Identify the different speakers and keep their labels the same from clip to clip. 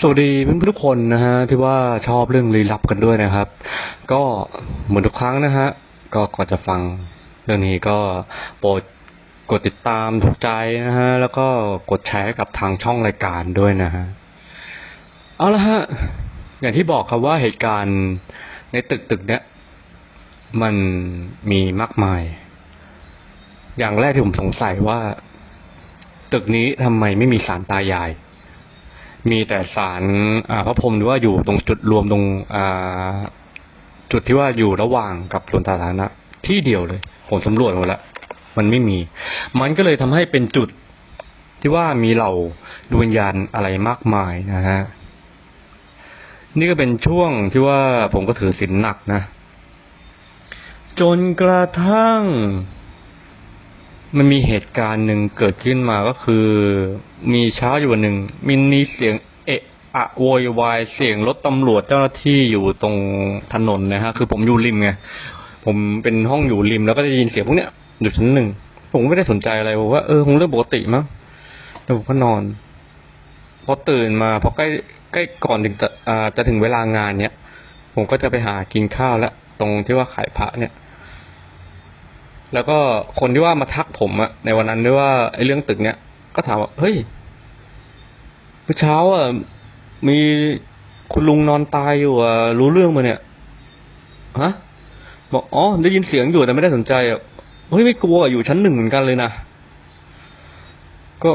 Speaker 1: สวัสดีเพื่อนทุกคนนะฮะที่ว่าชอบเรื่องลี้ลับกันด้วยนะครับ ก็เหมือนทุกครั้งนะฮะก็ก่อนจะฟังเรื่องนี้ก็โปรดกดติดตามถูกใจนะฮะแล้วก็กดแชร์กับทางช่องรายการด้วยนะฮะเอาละฮะอย่างที่บอกครับว่าเหตุการณ์ในตึกตึกเนี้ยมันมีมากมาย อย่างแรกที่ผมสงสัยว่า ตึกนี้ทำไมไม่มีสารตายาย มีแต่สารพระพรหมหรือว่าอยู่ตรงจุดรวมตรงจุดที่ว่าอยู่ระหว่างกับส่วนสาธารณะที่เดียวเลย ผมสำรวจหมดแล้วมันไม่มี มันก็เลยทำให้เป็นจุดที่ว่ามีเหล่าดวงวิญญาณอะไรมากมายนะฮะนี่ก็เป็นช่วงที่ว่าผมก็ถือศีลหนักนะ จนกระทั่ง มันมีเหตุการณ์หนึ่งเกิดขึ้นมาก็คือ มีเช้าอยู่วันหนึ่งมินมีเสียงเอะอะโวยวายเสียงรถตำรวจเจ้าหน้าที่อยู่ตรงถนนนะฮะคือผมอยู่ริมไงผมเป็นห้องอยู่ริมแล้วก็จะยินเสียงพวกเนี้ยอยู่ชั้นหนึ่งผมก็ไม่ได้สนใจอะไรผมว่าเออคงเรื่องปกติมั้งแล้วผมก็นอนพอตื่นมาพอใกล้ใกล้ก่อนถึงจะอ่าจะถึงเวลางานเนี้ยผมก็จะไปหากินข้าวแล้วตรงที่ว่าขายพระเนี่ย แล้วก็คนที่ว่ามาทักผมอะในวันนั้นด้วยว่าไอ้เรื่องตึกเนี้ยก็ถามว่าเฮ้ยเมื่อเช้าอะมีคุณลุงนอนตายอยู่อะรู้เรื่องมาเนี่ยฮะบอกอ๋อได้ยินเสียงอยู่แต่ไม่ได้สนใจอะเฮ้ยไม่กลัวอะอยู่ชั้นหนึ่งเหมือนกันเลยนะก็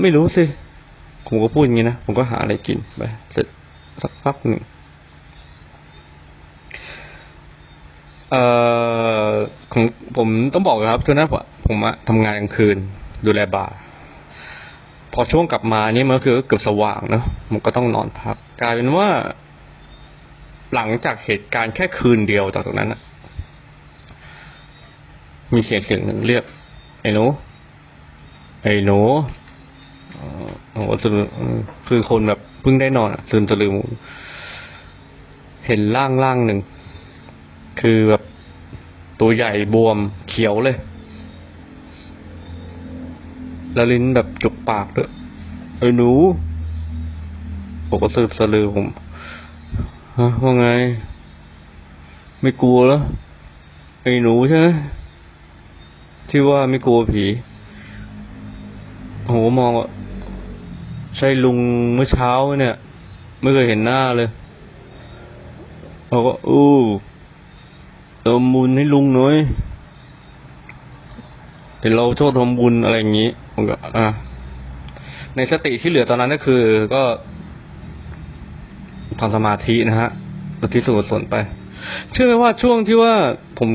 Speaker 1: ไม่รู้สิผมก็พูดอย่างนี้นะผมก็หาอะไรกินไปเสร็จสักพักหนึ่ง เอ่อของผมต้องบอกครับช่วงนั้นผมทำงานกลางคืน ดูแลบาร์พอช่วงกลับมานี่มันก็คือเกือบสว่างเนอะมันก็ต้องนอนพักกลายเป็นว่า หลังจากเหตุการณ์แค่คืนเดียวจากตรงนั้นอะมีเสียงเสียงหนึ่งเรียกไอ้หนูไอ้หนูโอ้โหคือคนแบบเพิ่งได้นอนอะซึมสลืมเห็นร่างร่างหนึ่ง คือแบบตัวใหญ่บวมเขียวเลย แล้วลิ้นแบบจุกปากด้วยไอ้หนูผมก็สืบสลือผมฮะว่าไง ไม่กลัวแล้วไอ้หนูใช่ไหมที่ว่าไม่กลัวผีโหมองใช่ลุงเมื่อเช้าเนี่ย ไม่เคยเห็นหน้าเลยเขาก็อู้ ทำบุญให้ลุงหน่อยเดี๋ยวเราโชคทำบุญอะไรอย่างนี้ผมก็อะในสติที่เหลือตอนนั้นก็คือ ก็ทำสมาธินะฮะอุทิศส่วนกุศลไป เชื่อไหมว่าช่วงที่ว่าผม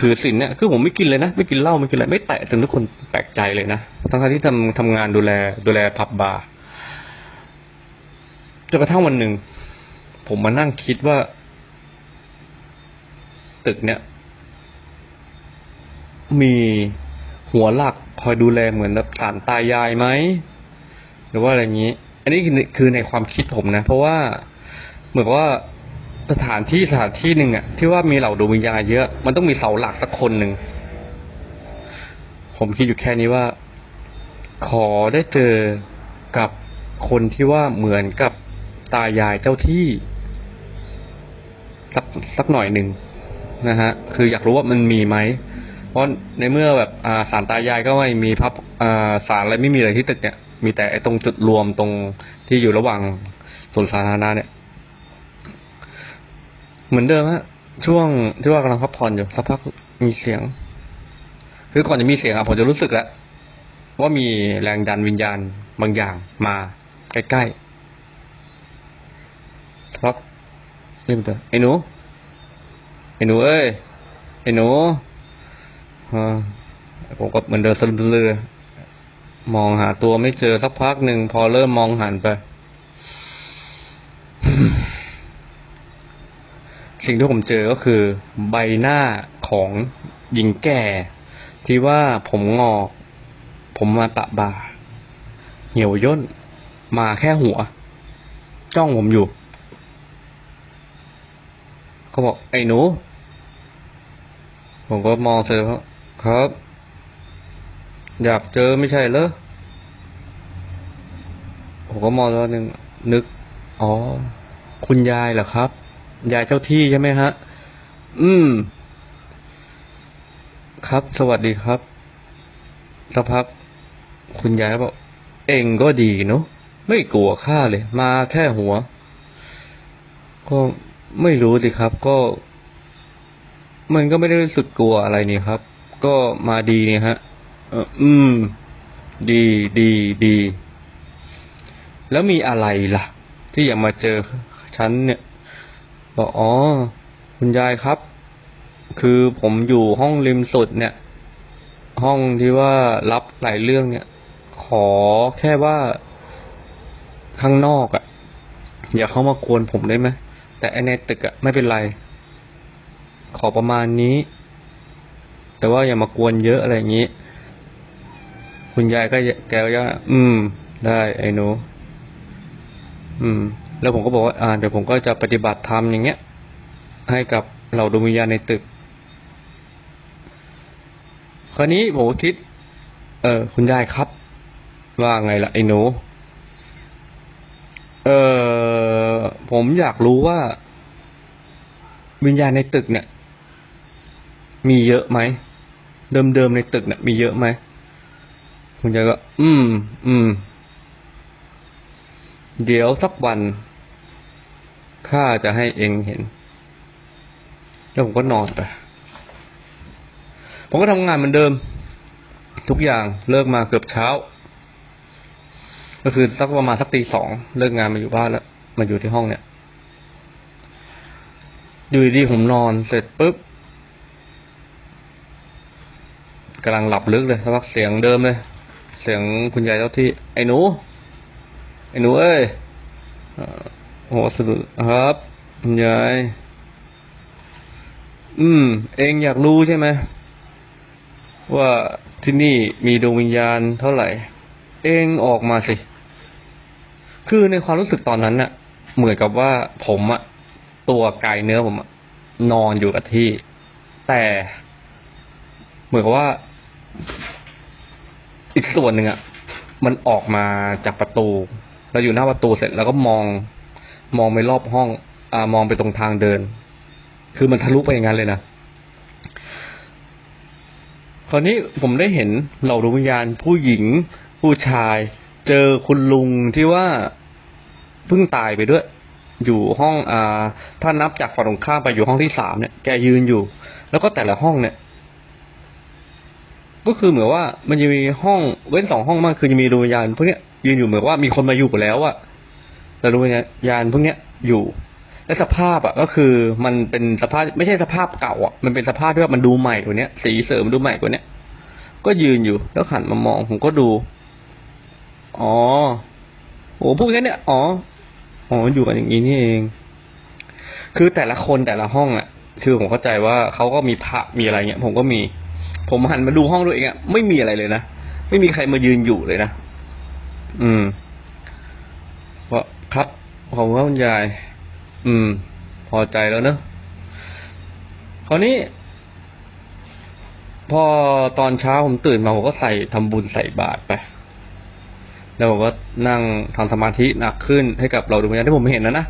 Speaker 1: ถือศีลเนี่ยคือผมไม่กินเลยนะ ไม่กินเหล้าไม่กินอะไรไม่แตะจนทุกคนแปลกใจเลยนะทั้งที่ทำทำงานดูแล ดูแลผับบาร์จนกระทั่งวันหนึ่งผมมานั่งคิดว่า ตึกเนี่ย มีหัวหลักคอยดูแลเหมือนแบบสารตายายไหมหรือว่าอะไรอย่างนี้ อันนี้คือในความคิดผมนะ เพราะว่าเหมือนว่าสถานที่สถานที่หนึ่งอะที่ว่ามีเหล่าดวงวิญญาณเยอะ มันต้องมีเสาหลักสักคนหนึ่ง ผมคิดอยู่แค่นี้ว่า ขอได้เจอกับคนที่ว่าเหมือนกับตายายเจ้าที่ สักสักหน่อยหนึ่ง นะฮะคืออยากรู้ว่ามันมีไหมเพราะในเมื่อแบบสารตายายก็ไม่มีพับสารอะไรไม่มีอะไรที่ตึกเนี่ย มีแต่ไอ้ตรงจุดรวมตรงที่อยู่ระหว่างส่วนสาธารณะเนี่ย เหมือนเดิมฮะช่วงที่ว่ากำลังพักผ่อนอยู่สักพักมีเสียง คือก่อนจะมีเสียงอะผมจะรู้สึกแล้วว่ามีแรงดันวิญญาณบางอย่างมาใกล้ๆสักพักเรียกตัวไอ้หนู ไอ้หนูเอ้ยไอ้หนูผมก็เหมือนเดินสลืมสลือมองหาตัวไม่เจอสักพักหนึ่งพอเริ่มมองหันไป สิ่งที่ผมเจอก็คือ ใบหน้าของหญิงแก่ ที่ว่าผมงอก ผมมาปะบ่าเหี่ยวย่น มาแค่หัว จ้องผมอยู่ เขาบอกไอ้หนู ผมก็มองเสร็จแล้วครับ อยากเจอไม่ใช่เหรอผมก็มองแล้วหนึ่งนึก อ๋อ คุณยายเหรอครับ ยายเจ้าที่ใช่ไหมฮะ อืม ครับ สวัสดีครับสักพัก คุณยายบอก เองก็ดีเนาะไม่กลัวข้าเลย มาแค่หัว ก็ ไม่รู้สิครับก็ มันก็ไม่ได้รู้สึกกลัวอะไรนี่ครับ ก็มาดีนี่ฮะเอออืม ดีดีดี แล้วมีอะไรล่ะ ที่อยากมาเจอฉันเนี่ยบอกอ๋อ คุณยายครับ คือผมอยู่ห้องริมสุดเนี่ย ห้องที่ว่ารับหลายเรื่องเนี่ย ขอแค่ว่าข้างนอกอะ่ะ อย่าเข้ามากวนผมได้ไหม แต่ไอในตึกอะไม่เป็นไร ขอประมาณนี้ แต่ว่าอย่ามากวนเยอะอะไรอย่างนี้ คุณยายก็แกก็ยังอืม ได้ไอ้หนูอืม แล้วผมก็บอกว่าอ่าเดี๋ยวผมก็จะปฏิบัติธรรมอย่างเงี้ย ให้กับเหล่าดวงวิญญาณในตึก คราวนี้ผมคิด เออ คุณยายครับ ว่าไงล่ะไอ้หนู เออ ผมอยากรู้ว่า วิญญาณในตึกเนี่ย มีเยอะไหม เดิมๆในตึกเนี่ยมีเยอะไหมคุณยายก็ อืม อืม เดี๋ยวสักวันข้าจะให้เองเห็น แล้วผมก็นอนไป ผมก็ทำงานเหมือนเดิม ทุกอย่างเลิกมาเกือบเช้า ก็คือสักประมาณสักตีสองเลิกงานมาอยู่บ้านแล้ว มาอยู่ที่ห้องเนี่ย อยู่ดีผมนอนเสร็จปุ๊บกำลังหลับลึกเลยสักพักเสียงเดิมเลย เสียงคุณยายเจ้าที่ ไอ้หนู ไอ้หนูเอ้ยโอ้สะดุดครับ คุณยาย อืม เองอยากรู้ใช่ไหมว่าที่นี่มีดวงวิญญาณเท่าไหร่ เองออกมาสิ คือในความรู้สึกตอนนั้นน่ะ เหมือนกับว่าผมอะตัวกายเนื้อผมอนอนอยู่กับที่ แต่เหมือนกับว่า อีกส่วนหนึ่งอะมันออกมาจากประตู เราอยู่หน้าประตูเสร็จแล้วก็มอง มองไปรอบห้อง อ่ามองไปตรงทางเดิน คือมันทะลุไปอย่างนั้นเลยนะคราวนี้ผมได้เห็นเหล่าดวงวิญญาณผู้หญิงผู้ชาย เจอคุณลุงที่ว่า เพิ่งตายไปด้วย อยู่ห้องอ่าถ้านับจากฝั่งตรงข้ามไปอยู่ห้องที่สามเนี่ยแกยืนอยู่ แล้วก็แต่ละห้องเนี่ย ก็คือเหมือนว่ามันจะมีห้องเว้นสองห้องมากคือจะมีดวงวิญญาณพวกเนี้ยยืนอยู่เหมือนว่ามีคนมาอยู่แล้วอะแต่ดวงวิญญาณพวกเนี้ยอยู่และสภาพอะก็คือมันเป็นสภาพไม่ใช่สภาพเก่าอะมันเป็นสภาพที่ว่ามันดูใหม่กว่าเนี้ยสีเสริมดูใหม่กว่าเนี้ยก็ยืนอยู่แล้วหันมามองผมก็ดู อ๋อโอ้พวกนี้เนี่ยอ๋อ อ๋ออยู่กันอย่างนี้นี่เอง คือแต่ละคนแต่ละห้องอะ คือผมเข้าใจว่าเขาก็มีพระมีอะไรเงี้ย ผมก็มี ผมหันมาดูห้องตัวยเองอะไม่มีอะไรเลยนะไม่มีใครมายืนอยู่เลยนะอืมเพราะครับขอบคุณคุณยาย อืม พอใจแล้วเนอะคราวนี้ พอตอนเช้าผมตื่นมาผมก็ใส่ทำบุญใส่บาตรไป แล้วผมก็นั่งทำสมาธิหนักขึ้นให้กับเราดูวิญญาณที่ผมเห็นนะนะ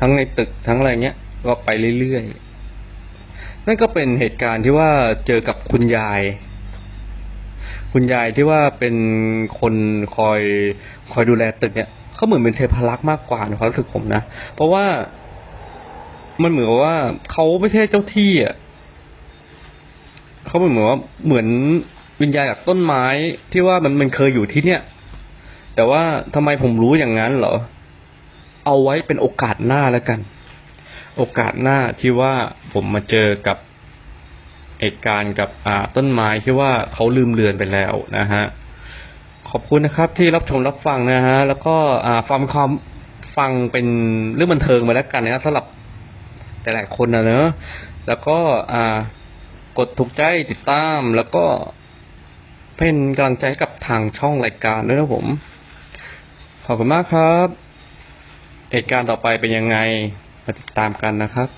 Speaker 1: ทั้งในตึกทั้งอะไรเงี้ยก็ไปเรื่อยๆนั่นก็เป็นเหตุการณ์ที่ว่าเจอกับคุณยาย คุณยายที่ว่าเป็นคนคอยคอยดูแลตึกเนี่ยเขาเหมือนเป็นเทพารักษ์มากกว่าในความรู้สึกผมนะเพราะว่ามันเหมือนว่าเขาไม่ใช่เจ้าที่อะเขาเหมือนว่าเหมือนวิญญาณจากต้นไม้ที่ว่ามันมันเคยอยู่ที่เนี่ย แต่ว่าทำไมผมรู้อย่างนั้นเหรอ เอาไว้เป็นโอกาสหน้าแล้วกัน โอกาสหน้าที่ว่าผมมาเจอกับเหตุการณ์กับอ่าต้นไม้ที่ว่าเขาลืมเลือนไปแล้วนะฮะ ขอบคุณนะครับที่รับชมรับฟังนะฮะ แล้วก็อ่าฟังความฟังเป็นเรื่องบันเทิงมาแล้วกันนะสำหรับแต่หลายคนนะเนอะแล้วก็อ่ากดถูกใจติดตามแล้วก็เป็นกำลังใจกับทางช่องรายการด้วยนะผม ขอบคุณมากครับ เหตุการณ์ต่อไปเป็นยังไงมาติดตามกันนะครับ